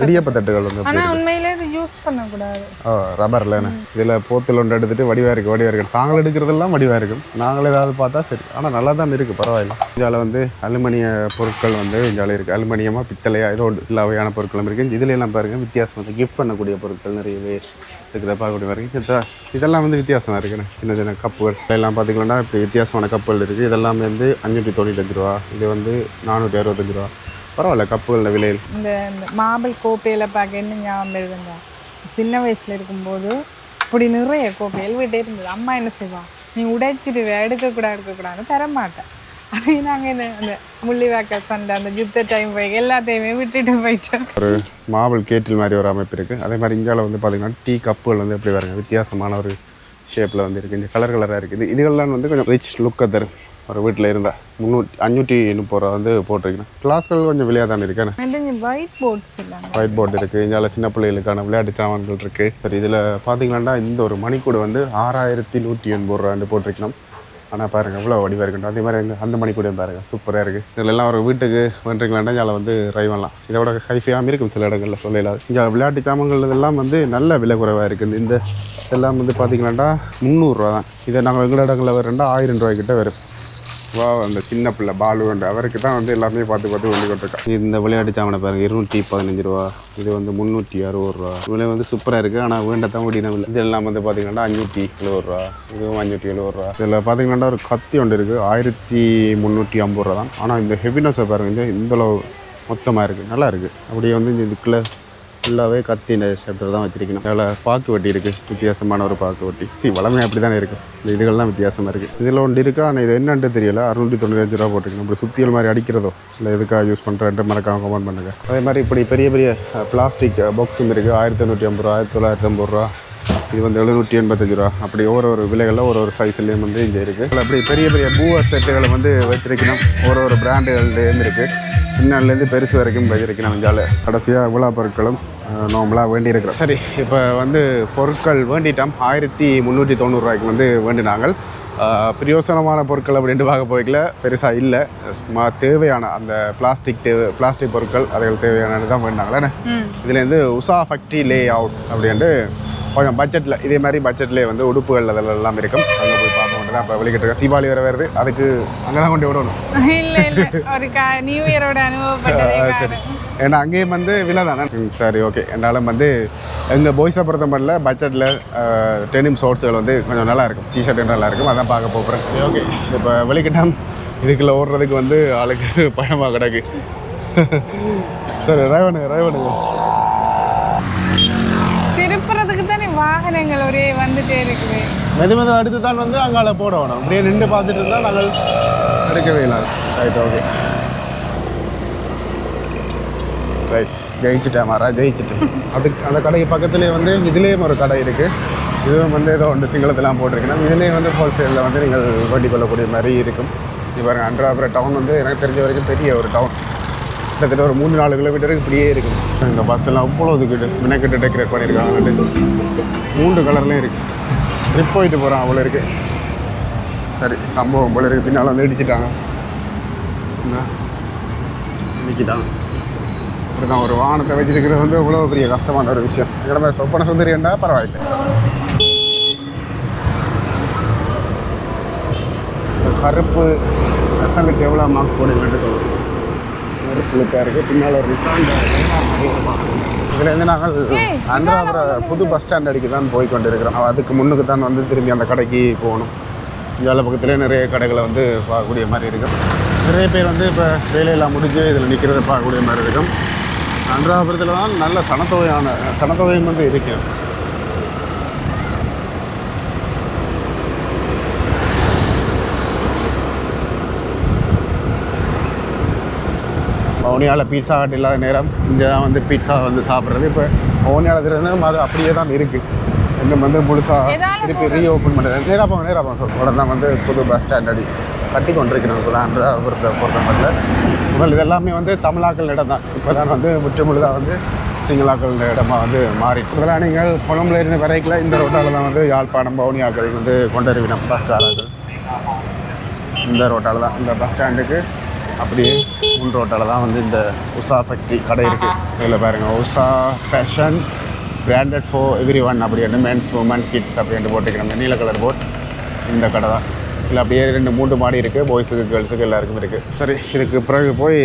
Speaker 2: இடியப்ப
Speaker 1: தட்டுகள் வந்து
Speaker 2: ஆனா உண்மையிலே இது யூஸ் பண்ணக்கூடாது.
Speaker 1: ஓ ரப்பரில் இதில் போத்தில் ஒன்று எடுத்துட்டு வடிவாக இருக்குது வடிவாக இருக்குது நாங்கள் எடுக்கிறதெல்லாம் வடிவாக இருக்கும். நாங்கள் ஏதாவது பார்த்தா சரி. ஆனால் நல்லா தான் இருக்குது பரவாயில்ல. இந்தியாவில் வந்து அலுமினிய பொருட்கள் வந்து இந்தியாவில் இருக்குது அலுமினியமாக பித்தளையா ஏதோ ஒன்று. எல்லா வகையான பொருட்களும் இருக்குது இதுல எல்லாம் பாருங்கள் வித்தியாசம் வந்து கிஃப்ட் பண்ணக்கூடிய பொருட்கள் நிறையவே இருக்குதா. பார்க்கக்கூடிய வரைக்கும் இதெல்லாம் வந்து வித்தியாசமாக இருக்குண்ணே சின்ன சின்ன கப்புகள். எல்லாம் பார்த்துக்கலாம்னா இப்போ வித்தியாசமான கப்புகள் இருக்குது இதெல்லாம் வந்து அஞ்சூற்றி தொண்ணூத்தஞ்சு ரூபா. இது வந்து நானூற்றி அறுபத்தஞ்சு ரூபா. பரவாயில்ல கப்புகளில் விலையில்.
Speaker 2: இந்த இந்த மார்பிள் கோப்பையில பார்க்க என்ன ஞாபகம் இருக்குதா சின்ன வயசுல இருக்கும்போது இப்படி நிறைய கோப்பைகள் வீட்டே இருந்தது. அம்மா என்ன செய்வா? நீ உடைச்சிடுவே எடுக்கக்கூடாது எடுக்கக்கூடாதுன்னு தர மாட்டேன் அதே நாங்கள் இந்த அந்த முள்ளிவாக்க சண்டை அந்த யுத்த டைம் போய் எல்லாத்தையுமே விட்டுட்டு போயிட்டோம்.
Speaker 1: ஒரு மாபிள் கேட்டில் மாதிரி ஒரு அமைப்பு இருக்குது அதே மாதிரி இந்தியாவில் வந்து பார்த்திங்கன்னா டீ கப்புகள் வந்து எப்படி வருங்க? வித்தியாசமான ஒரு ஷேப்பில் வந்து இருக்குது இந்த கலர் கலராக இருக்குது. இதுகள்லாம் வந்து கொஞ்சம் ரிச் லுக்கை தரும் ஒரு வீட்டில் இருந்தால் முந்நூற்றி அஞ்சூற்றி முப்பது ரூபா வந்து போட்டிருக்கணும் கிளாஸ்கள் கொஞ்சம் விலையாக தானே இருக்கானே
Speaker 2: ஒயிட் போர்ட்ஸ்
Speaker 1: ஒயிட் போர்டு இருக்குது இந்தியாவில் சின்ன பிள்ளைகளுக்கான விளையாட்டு சாமான்கள் இருக்குது சரி இதில் பார்த்தீங்கன்னா இந்த ஒரு மணிக்கூடு வந்து ஆறாயிரத்தி நூற்றி எண்பது ரூபான்னு போட்டிருக்கணும். ஆனால் பாருங்கள் எவ்வளோ வடிவாக இருக்குன்னு அதே மாதிரி எங்க அந்த கூட பாருங்கள் சூப்பராக இருக்குது இதில் எல்லாம் ஒரு வீட்டுக்கு பண்ணுறீங்களாண்டா இதில் வந்து ட்ரை பண்ணலாம். இதோட ஹைஃபையாக இருக்கும் சில இடங்களில் சொல்ல இங்கே விளையாட்டு சாமான்கள் இதெல்லாம் வந்து நல்ல விலை குறைவாக இருக்குது இந்த எல்லாம் வந்து பார்த்தீங்களாண்டா முந்நூறுரூவா தான் இதை நாங்கள் எங்கள் இடங்களில் வரேன்டா ஆயிரம் ரூபாய்க்கிட்ட வரும் வா அந்த சின்ன பிள்ளை பாலு அவருக்கு தான் வந்து எல்லாமே பார்த்து பார்த்து கொண்டு கொடுத்துருக்கா. இந்த விளையாட்டு சாமனை பாருங்க இருநூற்றி பதினஞ்சு ரூபா. இது வந்து முந்நூற்றி அறுபது ரூபா. விலை வந்து சூப்பராக இருக்குது ஆனால் வேண்டத்தான் முடியும் இது எல்லாம் வந்து பார்த்தீங்கன்னா அஞ்சூற்றி எழுபது ரூபா. இதுவும் அஞ்சூற்றி எழுபது ரூபா. இதில் பார்த்தீங்கன்னா ஒரு கத்தி ஒன்று இருக்குது ஆயிரத்தி முந்நூற்றி ஐம்பது ரூபா தான். ஆனால் இந்த ஹெவினஸை பாருங்க இந்த இந்த அளவு மொத்தமாக இருக்குது நல்லா இருக்குது அப்படியே வந்து இந்த இதுக்குள்ளே ஃபுல்லாகவே கத்தி இந்த தான் வச்சிருக்கணும். அதில் பாக்கு வட்டி இருக்குது வித்தியாசமான ஒரு பாக்கு வட்டி. சி வளமை அப்படி தானே இருக்குது இந்த இதுகள்லாம் வித்தியாசமாக இருக்குது இதில் ஒன்று இருக்கா? ஆனால் இது என்னன்ட்டு தெரியல. அறுநூற்றி தொண்ணூறு ரூபா போட்டிருக்கணும். இப்படி சுத்தியல் மாதிரி அடிக்கிறதோ? இல்லை எதுக்காக யூஸ் பண்ணுறேன்ட்டு மறக்காம கமெண்ட் பண்ணுங்கள் அதே மாதிரி இப்படி பெரிய பெரிய பிளாஸ்டிக் பாக்ஸும் இருக்குது ஆயிரத்தி எண்ணூற்றி ஐம்பது ரூபா ஆயிரத்தி தொள்ளாயிரத்தி ஐம்பது ரூபா. இது வந்து எழுநூற்றி எண்பத்தஞ்சு ரூபா. அப்படி ஒரு ஒரு விலைகளில் ஒரு ஒரு சைஸ்லேயும் வந்து இங்கே இருக்குது அப்படி பெரிய பெரிய பூவர் செட்டுகளை வந்து வச்சிருக்கணும் ஒரு ஒரு பிராண்டுகள்லேயும் இருக்குது சின்னலேருந்து பெருசு வரைக்கும் வச்சிருக்கணும் இஞ்சால கடைசியாக இவ்வளோ பொருட்களும் நார்மலாக வேண்டி இருக்கிறோம். சரி இப்போ வந்து பொருட்கள் வேண்டிட்டோம். ஆயிரத்தி முந்நூற்றி தொண்ணூறுரூவாய்க்கு வந்து வேண்டினாங்கள். பிரயோசனமான பொருட்கள் அப்படின்ட்டு பார்க்க போய்க்கல. பெருசாக இல்லை. சும்மா தேவையான அந்த பிளாஸ்டிக் தேவை பிளாஸ்டிக் பொருட்கள் அதுகள் தேவையானது தான் வேண்டாங்களே இதுலேருந்து உஷா ஃபேக்ட்ரி லே அவுட் அப்படின்ட்டு கொஞ்சம் பட்ஜெட்டில் இதே மாதிரி பட்ஜெட்லேயே வந்து உடுப்புகள் அதில் எல்லாம் இருக்கும். அங்கே போய் பார்ப்போம். தான் இப்போ வெளிக்கிட்டு இருக்கேன் தீபாவளி வர வருது. அதுக்கு அங்கே தான் கொண்டு விடணும்.
Speaker 2: இல்ல இல்ல. ஒரு நியூ இயரோட அனுபவப்பட்டதே
Speaker 1: சரி. ஏன்னா அங்கேயும் வந்து விலை தானே? சரி ஓகே என்னாலும் வந்து எங்கள் பாய்ஸை பொறுத்த மட்டும் பட்ஜெட்டில் டெனிம் ஷோர்ட்ஸுகள் வந்து கொஞ்சம் நல்லா இருக்கும். டிஷர்ட் நல்லா இருக்கும். அதான் பார்க்க போகிறேன் ஓகே இப்போ வெளிக்கிட்டாம் இதுக்குள்ளே ஓடுறதுக்கு வந்து ஆளுக்கு பயமாக கிடக்கு. சரி ரேவனு ரேவனு
Speaker 2: திருப்புறதுக்கு தானே வாகனங்கள் ஒரே வந்துட்டே இருக்குது.
Speaker 1: மெது மெது அடுத்து தான் வந்து அங்கால போட வேணும் அப்படியே நின்று பார்த்துட்டு இருந்தால் நாங்கள் எடுக்கவே இல்லை. ரைட் ஓகே ரைட் ஜெயிச்சிட்டேன் மாறா ஜெயிச்சுட்டேன். அதுக்கு அந்த கடைக்கு பக்கத்துலேயே வந்து இதுலேயும் ஒரு கடை இருக்குது இதுவும் வந்து ஏதோ ஒன்று சிங்களத்தெல்லாம் போட்டிருக்கணும் இதுலேயும் வந்து ஹோல்சேலில் வந்து நீங்கள் வண்டி கொள்ளக்கூடிய மாதிரி இருக்கும். இப்போ அண்ட்ராபுர அன்றாபுரம் டவுன் வந்து எனக்கு தெரிஞ்ச வரைக்கும் பெரிய ஒரு டவுன் கிட்டத்தட்ட ஒரு மூணு நாலு கிலோமீட்டருக்கு இப்படியே இருக்கும் இந்த பஸ் எல்லாம் அவ்வளோ இதுக்கிட்டு மினக்கிட்டு டெக்கரேட் பண்ணியிருக்காங்க மூன்று கலர்லேயும் இருக்குது ட்ரிப் போயிட்டு போகிறான் அவ்வளோ இருக்குது சரி சம்பவம் போல இருக்குது பின்னால் வந்து இடிச்சிட்டாங்க. என்ன? இடிக்கிட்டாங்க. இப்படிதான் ஒரு வாகனத்தை வச்சிருக்கிறது வந்து இவ்வளோ பெரிய கஷ்டமான ஒரு விஷயம். எங்களை மாதிரி சொப்பன சுந்தரியண்டா பரவாயில்ல. கருப்பு பசங்களுக்கு எவ்வளோ மார்க்ஸ் போடுங்கன்னு சொல்லுவோம் கருப்பு லுக்காக இருக்குது பின்னால் ஒரு இதுலேருந்து நாங்கள் அன்றாபுரம் புது பஸ் ஸ்டாண்ட் அடிக்கு தான் போய் கொண்டு இருக்கிறோம் அதுக்கு முன்னுக்கு தான் வந்து திரும்பி அந்த கடைக்கு போகணும். இந்தியாவில் பக்கத்துலேயே நிறைய கடைகளை வந்து பார்க்கக்கூடிய மாதிரி இருக்கும். நிறைய பேர் வந்து இப்போ வேலையெல்லாம் முடிஞ்சு இதில் நிற்கிறத பார்க்கக்கூடிய மாதிரி இருக்கும். அன்றாபுரத்தில் தான் நல்ல சனத்தொகையான சனத்தொகையும் வந்து இருக்கு. ஓனியாவில் பீட்சா ஹட் இல்லாத நேரம் இங்கே தான் வந்து பீட்சா வந்து சாப்பிட்றது. இப்போ ஓனியாவில் அது அப்படியே தான் இருக்குது இன்னும் வந்து முழுசாக திருப்பி ரீஓப்பன் பண்ணுறது நேராக போங்க நேராக போங்க. சார் உடனே தான் வந்து புது பஸ் ஸ்டாண்ட் அடி. கட்டி இப்போ தான் பொறுத்த பொறுத்த மட்டும் முதல் இதெல்லாமே வந்து தமிழாக்கள் இடம் தான். இப்போ தான் வந்து முற்று முழுதாக வந்து சிங்களாக்கள் இடமா வந்து மாறிடுச்சு. இதெல்லாம் நீங்கள் கொழம்புல இருந்து வரைக்கும் இந்த ரோட்டால் தான் வந்து யாழ்ப்பாணம் பவுனியாக்கள் வந்து கொண்டறிவினம் பஸ்காரர்கள் இந்த ரோட்டால் தான் இந்த பஸ் ஸ்டாண்டுக்கு அப்படியே முன் ரோட்டால் தான் வந்து இந்த உஷா ஃபேக்ட்ரி கடை இருக்குது இதில் பாருங்கள் Usha fashion branded for every one அப்படின்னு மென்ஸ் உமன் கிட்ஸ் அப்படின்ட்டு போட்டுக்கிறோம் நீல கலர் போட் இந்த கடை தான். இதில் அப்படியே ரெண்டு மூன்று மாடி இருக்குது பாய்ஸுக்கு கேர்ள்ஸுக்கு எல்லாருக்கும் இருக்குது சரி இதுக்கு பிறகு போய்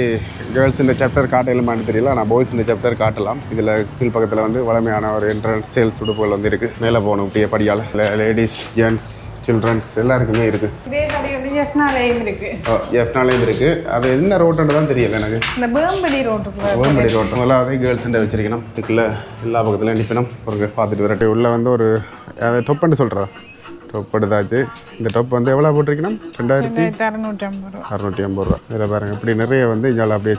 Speaker 1: கேர்ள்ஸ் இந்த சாப்டர் காட்டலாமான்னு தெரியல. ஆனால் பாய்ஸ் இந்த சாப்டர் காட்டலாம். இதில் கீழ் பக்கத்தில் வந்து வளமையான ஒரு என்ட்ரன்ஸ் சேல்ஸ் உடுப்புகள் வந்து இருக்குது மேலே போகணும் இப்படியே படியால். லேடிஸ் ஜென்ட்ஸ் சில்ட்ரன்ஸ் எல்லாருக்குமே இருக்குது
Speaker 2: இதே கடை வந்து
Speaker 1: எஃப்னாலேயும் இருக்குது அது என்ன ரோட்டுன்னு தான் தெரியல எனக்கு.
Speaker 2: இந்த பேம்படி ரோட்டுக்குள்ள
Speaker 1: ஓம்படி ரோட்டு. முதலாவது கேர்ள்ஸ்ன்ற வச்சிருக்கணும். இதுக்குள்ள எல்லா பக்கத்துலையும் நிற்கணும் ஒரு பார்த்துட்டு வரட்டு உள்ளே வந்து ஒரு டொப்புன்னு சொல்கிறா டொப் எடுத்தாச்சு இந்த டொப் வந்து எவ்வளோ போட்டிருக்கணும் ரெண்டாயிரத்தி
Speaker 2: அறுநூற்றி ஐம்பது ரூபா.
Speaker 1: இதில் பாருங்க இப்படி நிறைய வந்து இங்கே அப்படியே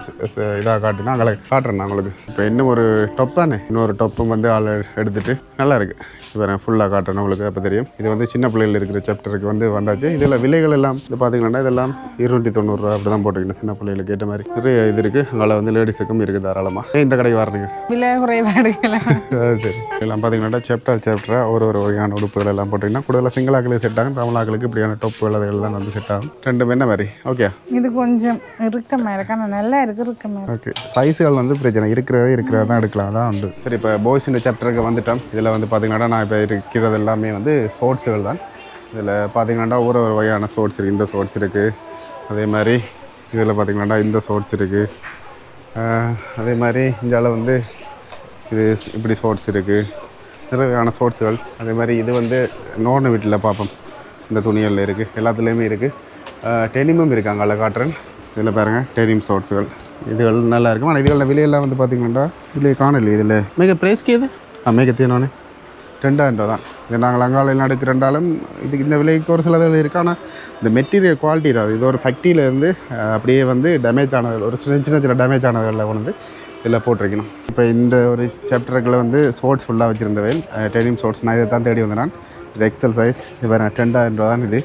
Speaker 1: இதாக காட்டினா அங்கே காட்டுறேன் நான் உங்களுக்கு. இப்போ இன்னும் ஒரு டொப் தானே? இன்னொரு டொப்பும் வந்து ஆள் எடுத்துட்டு நல்லா இருக்கு. இது பாருங்க ஃபுல்லாக காட்டுறேன் உங்களுக்கு அப்போ தெரியும். இது வந்து சின்ன பிள்ளைகள் இருக்கிற சாப்டருக்கு வந்து வந்தாச்சு. இதில் விலைகள் எல்லாம் இது பார்த்தீங்கன்னா இதெல்லாம் இருநூற்றி தொண்ணூறுரூவா அப்படி தான் போட்டுக்கணும் சின்ன பிள்ளைகளுக்கு ஏற்ற மாதிரி. நிறைய இது இருக்குது அங்கே வந்து லேடிஸுக்கும் இருக்குது தாராளமாக இந்த கடைக்கு வரணுங்க
Speaker 2: விலை குறைபாடுகளாக
Speaker 1: அது சரி. எல்லாம் பார்த்தீங்கன்னா சாப்டர் சாப்டராக ஒரு ஒரு வகையான உடுப்புகள் எல்லாம் போட்டிங்கன்னா கூடுதலாக சிங்களாக்களே செட் ஆகும். தமிழாக்களுக்கு இப்படியான டொப்புகள் அதுகள் தான் வந்து செட் ஆகும். ரெண்டும் என்ன மாதிரி? ஓகே
Speaker 2: இது கொஞ்சம் இறுக்கமாக இருக்கு. ஆனால் நல்லா இருக்கு இறுக்கமாக இருக்கு.
Speaker 1: ஓகே சைஸுகள் வந்து பிரச்சனை. இருக்கிறதே இருக்கிறதா தான் எடுக்கலாம். அதான் உண்டு. சரி இப்போ பாய்ஸ் இந்த சாப்டருக்கு வந்துட்டோம். இதில் வந்து பார்த்தீங்கன்னா நான் இப்போ இருக்கிறது எல்லாமே வந்து ஷோர்ட்ஸுகள் தான். இதில் பார்த்தீங்கன்னா ஒரு ஒரு வகையான ஷோர்ட்ஸ் இருக்குது இந்த ஷோர்ட்ஸ் இருக்குது அதே மாதிரி இதில் பார்த்தீங்கன்னா இந்த ஷோர்ட்ஸ் இருக்குது அதே மாதிரி இந்தியாவில் வந்து இது இப்படி ஷோர்ட்ஸ் இருக்குது நிறைய வகையான ஷோர்ட்ஸுகள் அதே மாதிரி இது வந்து நோன வீட்டில் பார்ப்போம். இந்த துணிகளில் இருக்குது எல்லாத்துலேயுமே இருக்குது டெனிமும் இருக்குது அங்கே காட்டுறேன் இதில் பாருங்கள் டெனிம் ஷோர்ட்ஸுகள் இதுகள் நல்லா இருக்கும். ஆனால் இதுகளில் விலையெல்லாம் வந்து பார்த்தீங்கன்னா இதில் காணல இதில். மிக ப்ரைஸ்க்கு இது ஆ மிக தீனோனே ரெண்டாயிரம் ரூபா தான். இது நாங்கள் அங்காலையில் எடுத்து ரெண்டாலும் இதுக்கு இந்த விலைக்கு ஒரு சில விலை இருக்குது ஆனால் இந்த மெட்டீரியல் குவாலிட்டி இது ஒரு ஃபேக்ட்ரியிலேருந்து அப்படியே வந்து டேமேஜ் ஆனது ஒரு சின்ன சின்ன சின்ன டேமேஜ் ஆனதுகளில் வந்து இதில் போட்டிருக்கணும். இப்போ இந்த ஒரு சாப்டருக்குள்ள வந்து ஸ்போர்ட்ஸ் ஃபுல்லாக வச்சுருந்தவேன் டெனிம் ஸ்போர்ட்ஸ் நான் இதை தான் தேடி வந்தேன் நான். இது எக்ஸல் சைஸ் இப்போ வேறு ட்ரெண்டாக ரூபா தான் இது.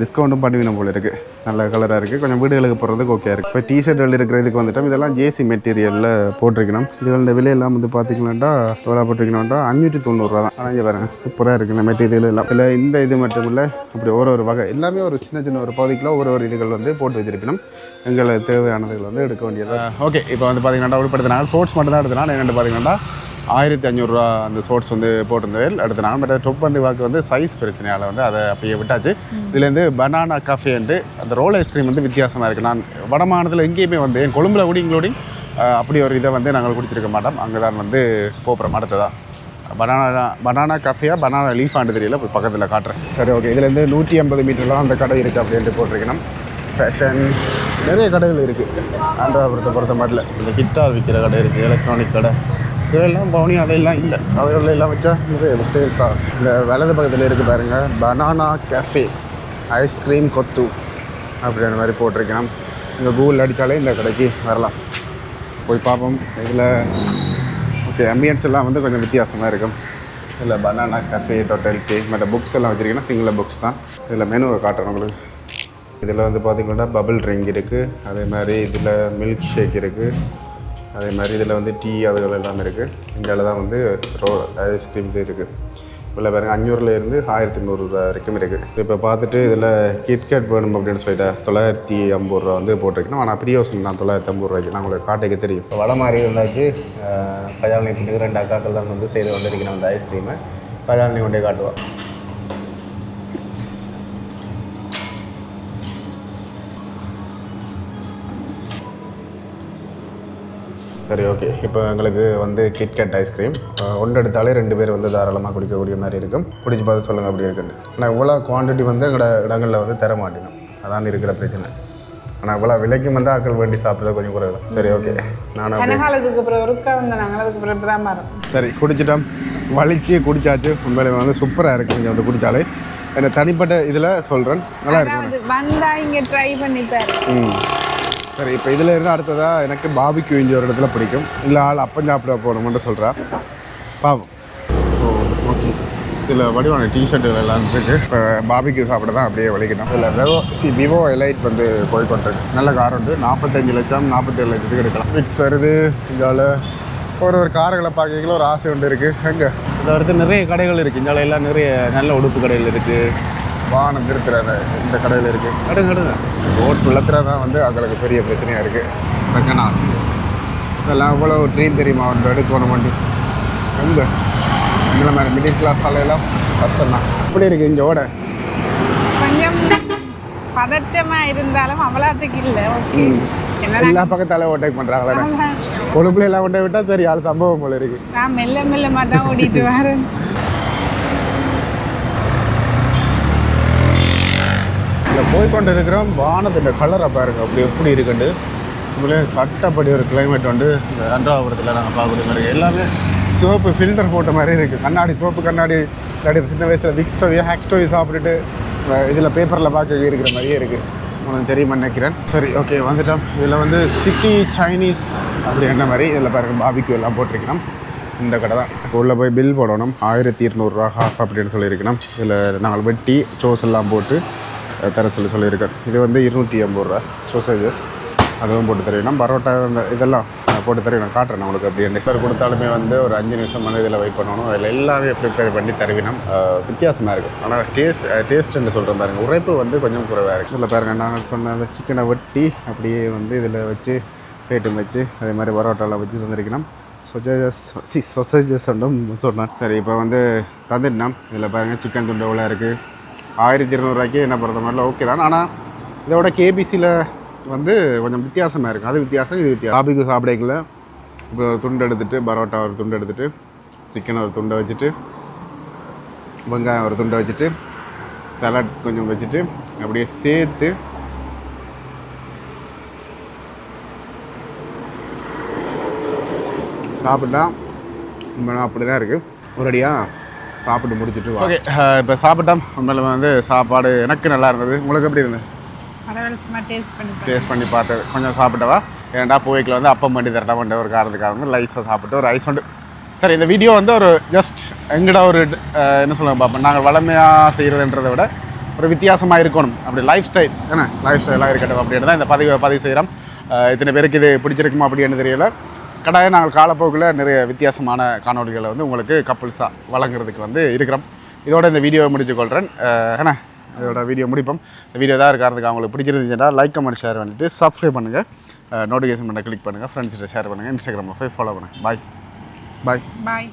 Speaker 1: டிஸ்கவுண்ட்டும் பண்ணுவீங்க போல இருக்குது நல்ல கலராக இருக்குது கொஞ்சம் வீடுகளுக்கு போடுறதுக்கு ஓகே இருக்குது இப்போ டிஷர்ட்கள் இருக்கிறதுக்கு வந்துட்டோம். இதெல்லாம் ஜேசி மெட்டீரியலில் போட்டிருக்கணும். இதோட விலையெல்லாம் வந்து பார்த்தீங்கன்னா எவ்வளோ போட்டிருக்கணும்டா அஞ்சூற்றி தொண்ணூறுரூவா தான். ஆனால் இங்கே பாருங்க சூப்பராக இருக்குது இந்த மெட்டீரியல் எல்லாம். இதில் இந்த இது மட்டும் இல்லை அப்படி ஒரு ஒரு வகை. எல்லாமே ஒரு சின்ன சின்ன ஒரு பகுதிக்குள்ள ஒரு ஒரு இதுகள் வந்து போட்டு வச்சிருக்கணும். எங்களுக்கு தேவையானதுகள் வந்து எடுக்க வேண்டியது ஓகே இப்போ வந்து பார்த்தீங்கன்னா உட்படுத்தினாங்க ஸ்போர்ட்ஸ் மட்டும் தான் எடுத்தினால என்னென்னு பார்த்தீங்கன்னா ஆயிரத்தி அஞ்சூறுரூவா அந்த ஷோர்ட்ஸ் வந்து போட்டிருந்தது அடுத்த நாள் பட் டொப் வந்து வாக்கு வந்து சைஸ் பிரச்சனையால் வந்து அதை அப்படியே விட்டாச்சு. இதுலேருந்து பனானா காஃபேன்ட்டு அந்த ரோல் ஐஸ்கிரீம் வந்து வித்தியாசமாக இருக்குது நான் வடமாநிலத்தில் எங்கேயுமே வந்து என் கொழும்புல கூட இன்க்ளூடிங் அப்படி ஒரு இதை வந்து நாங்கள் குடிச்சிருக்க மாட்டோம். அங்கே தான் வந்து போகிறோம் அடுத்ததான் பனானா பனானா காஃபியா பனானா லீஃபாண்டு தெரியல போய் பக்கத்தில் காட்டுறேன். சரி ஓகே இதுலேருந்து நூற்றி ஐம்பது மீட்டர்லாம் அந்த கடை இருக்குது அப்படின்ட்டு போட்டிருக்கணும். ஃபேஷன் நிறைய கடைகள் இருக்குது ஆந்திராபுரத்தை பொறுத்த மாட்டில். இந்த கிட்டார் விற்கிற கடை இருக்குது எலக்ட்ரானிக் கடை. இதெல்லாம் பவுனி அதையெல்லாம் இல்லை. அவைகள் எல்லாம் வச்சா நிறைய சேல்ஸ் ஆகும் இந்த வலது பக்கத்தில் இருக்குது பாருங்கள் பனானா கேஃபே ஐஸ்கிரீம் கொத்து. அப்படின்ற மாதிரி போட்டிருக்கேன் இந்த கூகுள் அடித்தாலே இந்த கடைக்கு வரலாம். போய் பார்ப்போம். இதில் ஓகே அம்பியன்ஸ் எல்லாம் வந்து கொஞ்சம் வித்தியாசமாக இருக்கும். இதில் பனானா கஃபே டோட்டல் டீ மற்ற புக்ஸ் எல்லாம் வச்சுருக்கீங்கன்னா சிங்கிள் புக்ஸ் தான். இதில் மெனுவை காட்டுறேன் உங்களுக்கு. இதில் வந்து பார்த்திங்கன்னா பபிள் ட்ரிங்க் இருக்குது அதே மாதிரி இதில் மில்க் ஷேக் இருக்குது அதே மாதிரி இதில் வந்து டீ அதுகள் எல்லாமே இருக்குது இங்கே தான் வந்து ரோ ஐஸ்கிரீம் இது இருக்குது இல்லை பாருங்க அஞ்சூறுலேருந்து ஆயிரத்தி நூறுரூவா வரைக்கும் இருக்குது இப்போ பார்த்துட்டு இதில் கிட்கேட் வேணும் அப்படின்னு சொல்லிட்டு தொள்ளாயிரத்தி ஐம்பது ரூபா வந்து போட்டிருக்கணும் ஆனால் பிரியோசன் தான் தொள்ளாயிரத்தி ஐம்பது ரூபாய்க்கு. நான் உங்களுக்கு காட்டைக்கு தெரியும். இப்போ வடை மாதிரி இருந்தாச்சு கல்யாணி ரெண்டு அக்காக்கள் தான் வந்து செய்து வந்திருக்கணும் அந்த ஐஸ்கிரீமை. கல்யாணி கொண்டே காட்டுவோம். சரி ஓகே இப்போ எங்களுக்கு வந்து கிட்கேட் ஐஸ்கிரீம் ஒன்று எடுத்தாலே ரெண்டு பேர் வந்து தாராளமாக குடிக்கக்கூடிய மாதிரி இருக்கும். குடிச்சு பார்த்து சொல்லுங்கள் அப்படி இருக்குன்னு ஆனால் இவ்வளோ குவான்டிட்டி வந்து எங்களோட இடங்களில் வந்து தர மாட்டேனும். அதான் இருக்கிற பிரச்சனை. ஆனால் இவ்வளோ விலைக்கும் வந்து ஆட்கள் வேண்டி சாப்பிட்றது கொஞ்சம் குறைவு தான். சரி ஓகே நான் அப்படியே
Speaker 2: கனகாலத்துக்கு அப்புறம் ஒருக்கா வந்து நாங்கள் அதுக்கு அப்புறம் இப்படி தான் மாறும்.
Speaker 1: சரி குடிச்சிட்டோம். வலிச்சு குடிச்சாச்சு. உண்மையிலே வந்து சூப்பராக இருக்குது இங்கே வந்து குடித்தாலே எனக்கு தனிப்பட்ட இதில் சொல்கிறேன் நல்லா இருக்கு.
Speaker 2: அதாவது வந்தா இங்க ட்ரை பண்ணி பாரு.
Speaker 1: ம். சரி இப்போ இதில் இருந்து அடுத்ததாக எனக்கு பாபிக்கு இஞ்சி ஒரு இடத்துல பிடிக்கும். இல்லை ஆள் அப்பம் சாப்பிட போகணும்னு சொல்கிறா பாவம். ஓ ஓகே இதில் வடிவான டிஷர்ட்டுகள் எல்லாம் இருக்குது இப்போ பாபிக்கு சாப்பிட தான் அப்படியே வலிக்கணும். இதில் விவோ சி விவோ எலைட் வந்து போய் கொண்டிருக்கு நல்ல கார் உண்டு. நாற்பத்தஞ்சு லட்சம் நாற்பத்தேழு லட்சத்துக்கு எடுக்கலாம். ஃபிட்ஸ் வருது. இதால் ஒரு ஒரு கார்களை பார்க்கல ஒரு ஆசை ஒன்று இருக்குது எங்கே? இதில் அடுத்து நிறைய கடைகள் இருக்குது இந்தால எல்லாம் நிறைய நல்ல உடுப்பு கடைகள் இருக்குது வாகனம் திருத்துற இந்த கடையில் இருக்குது கடுங்க கடுங்க ரோட் விளத்துற தான் வந்து அவங்களுக்கு பெரிய பிரச்சனையாக இருக்குது ஹாஃப் இதெல்லாம் எவ்வளோ ட்ரீம் தெரியுமா? ஒன்று எடுக்கணும் வண்டி. எங்கே? இந்த மாதிரி மிடில் கிளாஸ் ஆலையெல்லாம் கஷ்டம் தான் எப்படி இருக்குது இங்கே ஓட?
Speaker 2: கொஞ்சம் பதற்றமா இருந்தாலும் அவ்வளோத்துக்கு இல்லை. ஓகே.
Speaker 1: எல்லா பக்கத்தால ஓட்டேக் பண்ணுறாங்களே கொழுப்புல எல்லாம் கொண்டே விட்டால் சரி ஆள் சம்பவம் போல இருக்குது
Speaker 2: நான் மெல்ல மெல்லமா தான் ஓடிட்டு வரேன்.
Speaker 1: இந்த போய் கொண்டு இருக்கிறோம் வானத்தின் கலரை பாருங்கள் அப்படி எப்படி இருக்குண்டு? உங்களே சட்டப்படி ஒரு கிளைமேட் வந்து இந்த அன்றாபுரத்தில் நாங்கள் பார்க்குற மாதிரி எல்லாமே சிவப்பு ஃபில்டர் போட்ட மாதிரி இருக்குது கண்ணாடி சிவப்பு கண்ணாடி இல்லாட்டி சின்ன வயசில் விக் ஸ்டோவியோ ஹேக் ஸ்டோவி சாப்பிட்டுட்டு இதில் பேப்பரில் பார்க்க இருக்கிற மாதிரியே இருக்குது உனக்கு தெரியுமா நினைக்கிறேன். சரி ஓகே வந்துட்டோம். இதில் வந்து சிட்டி சைனீஸ் அப்படி என்ன மாதிரி? இதில் பாருங்க பாபிக்கு எல்லாம் போட்டிருக்கணும். இந்த கடை தான். இப்போ உள்ளே போய் பில் போடணும். ஆயிரத்தி இருநூறுவா ஹாஃப் அப்படின்னு சொல்லியிருக்கணும். இதில் நாங்கள் வெட்டி சோஸ் எல்லாம் போட்டு தர சொல்லி சொல்லியிருக்கேன் இது வந்து இருநூற்றி ஐம்பது ரூபா சோசேஜஸ் அதுவும் போட்டு தருவினோம் பரோட்டா இந்த இதெல்லாம் நான் போட்டு தருவேன் நான் காட்டுறேன் உங்களுக்கு அப்படின்னு பேர் கொடுத்தாலுமே வந்து ஒரு அஞ்சு நிமிஷம் வந்து இதில் வெயிட் பண்ணணும். அதில் எல்லாமே ப்ரிப்பேர் பண்ணி தருவினம் வித்தியாசமாக இருக்கும். ஆனால் டேஸ்ட் டேஸ்ட்டுன்னு சொல்கிறேன் பாருங்கள் உரைப்பு வந்து கொஞ்சம் குறைவாக இருக்குது இல்லை பாருங்கள் நாங்கள் சொன்ன அந்த சிக்கனை வெட்டி அப்படியே வந்து இதில் வச்சு பிளேட்டும் வச்சு அதே மாதிரி பரோட்டாலாம் வச்சு தந்திருக்கணும். சொசேஜஸ் சி சொசேஜஸ் சொன்னோம் சொன்னேன் சரி இப்போ வந்து தந்துட்டோம் இதில் பாருங்கள் சிக்கன் துண்டு எவ்வளோ இருக்குது ஆயிரத்தி இருநூறுவாய்க்கு என்ன பொறுத்த மாதிரிலாம் ஓகே தான். ஆனால் இதோட கேபிசியில் வந்து கொஞ்சம் வித்தியாசமாக இருக்கும் அது வித்தியாசம் இது வித்தியாசம். பாபிக்கு சாப்பிடக்குள்ள இப்போ ஒரு துண்டு எடுத்துட்டு பரோட்டா ஒரு துண்டு எடுத்துகிட்டு சிக்கன் ஒரு துண்டை வச்சுட்டு வெங்காயம் ஒரு துண்டை வச்சுட்டு சலாட் கொஞ்சம் வச்சுட்டு அப்படியே சேர்த்து சாப்பிட்டா அப்படி தான் இருக்குது ஒரடியாக சாப்பிட்டு முடிச்சுட்டு ஓகே இப்போ சாப்பிட்டோம். உண்மையில வந்து சாப்பாடு எனக்கு நல்லா இருந்தது. உங்களுக்கு எப்படி இருந்தது?
Speaker 2: டேஸ்ட் பண்ணி பாரு.
Speaker 1: டேஸ்ட் பண்ணி பார்த்தது. கொஞ்சம் சாப்பிட்டவா ஏன்டா போய்க்கில் வந்து அப்பம் பண்ணி தரட்டா பண்ண ஒரு காரணத்துக்காக வந்து லைஸாக சாப்பிட்டு ஒரு ஐஸ் உண்டு. சரி இந்த வீடியோ வந்து ஒரு ஜஸ்ட் எங்கட ஒரு என்ன சொல்லுங்க பார்ப்போம் நாங்கள் வளமையாக செய்கிறதுன்றதை விட ஒரு வித்தியாசமாக இருக்கணும். அப்படி லைஃப் ஸ்டைல் என்ன? லைஃப் ஸ்டைலாக இருக்கட்டும். அப்படின்னு தான் இந்த பதிவு பதிவு செய்கிறோம் இத்தனை பேருக்கு இது பிடிச்சிருக்குமா அப்படின்னு தெரியல. கட்டாயம் நாங்கள் காலப்போக்கில் நிறைய வித்தியாசமான காணொளிகளை வந்து உங்களுக்கு கப்புள்ஸாக வழங்குறதுக்கு வந்து இருக்கிறோம். இதோட இந்த வீடியோவை முடிச்சு கொள்கிறேன் என்ன? இதோட வீடியோ முடிப்போம். இந்த வீடியோ தான் இருக்கிறதுக்கு அவங்களுக்கு பிடிச்சிருந்துச்சுன்னா லைக் கமெண்ட் ஷேர் பண்ணிவிட்டு சப்ஸ்கிரைப் பண்ணுங்கள் நோட்டிஃபிகேஷன் பண்ண கிளிக் பண்ணுங்கள் ஃப்ரெண்ட்ஸ்கிட்ட ஷேர் பண்ணுங்கள் இன்ஸ்டாகிராமில் போய் ஃபாலோ பண்ணுங்கள் பாய் பாய்
Speaker 2: பாய்